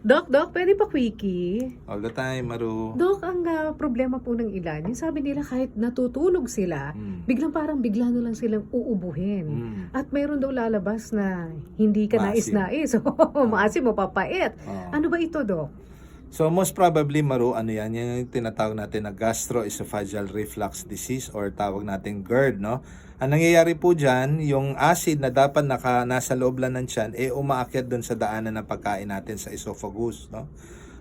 Doc, Doc, pwede pa quickie? All the time, Maru. Doc, ang ah, problema po ng ilan, yung sabi nila kahit natutulog sila, Mm. biglang parang bigla na lang silang uubuhin. Mm. At mayroon daw lalabas na hindi ka Maasim. nais-nais. Oo, maasim o papait. Oo. Ano ba ito, Doc? So most probably, Maru, ano yan? Yung tinatawag natin na gastroesophageal reflux disease or tawag natin GERD, no? Ang nangyayari po dyan, yung acid na dapat naka, nasa loob lang ng tiyan, eh umaakyat dun sa daanan ng pagkain natin sa esophagus, no?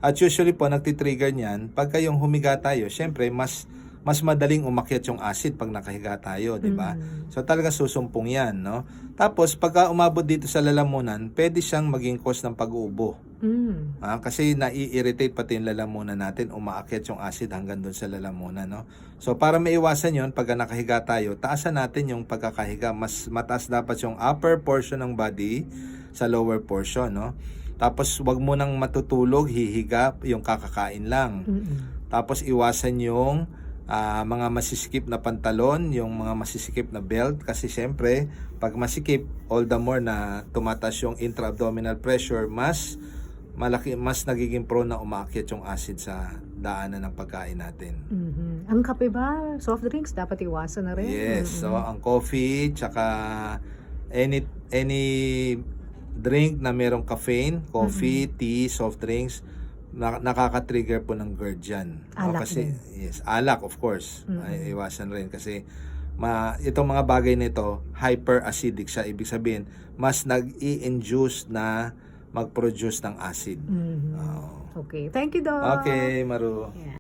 At usually po, nagtitrigger niyan, pagka yung humiga tayo, syempre, mas mas madaling umakyat yung acid pag nakahiga tayo, di ba? Mm. So talaga susumpong yan, no? Tapos, pagka umabot dito sa lalamunan, pwede siyang maging cause ng pag-ubo. Mm. Ah, kasi nai-irritate pati yung lalamunan natin, umaakyat yung acid hanggang doon sa lalamunan, no? So para maiwasan 'yon, pag nakahiga tayo, taasan natin yung pagkakahiga. Mas mataas dapat yung upper portion ng body sa lower portion, no? Tapos wag mo nang matutulog, hihiga yung kakakain lang. Mm-mm. Tapos iwasan yung ah, mga masisikip na pantalon, yung mga masisikip na belt kasi syempre pag masikip all the more na tumataas yung intra-abdominal pressure, mas malaki mas nagiging prone na umaakyat yung acid sa daanan ng pagkain natin. Mhm. Ang kape ba, soft drinks, dapat iwasan na rin. Yes, so Mhm. ang coffee tsaka any any drink na merong caffeine, coffee, tea, soft drinks, na, nakaka-trigger po ng GERD yan. O, Alak kasi, din. yes, alak of course. Mm-mm. Ay, iwasan rin kasi ma, itong mga bagay nito, hyperacidic siya. Ibig sabihin, mas nag-i-induce na mag-produce ng acid. Mhm. Oo. Okay, thank you, Doc. Okay, Maru. Yeah.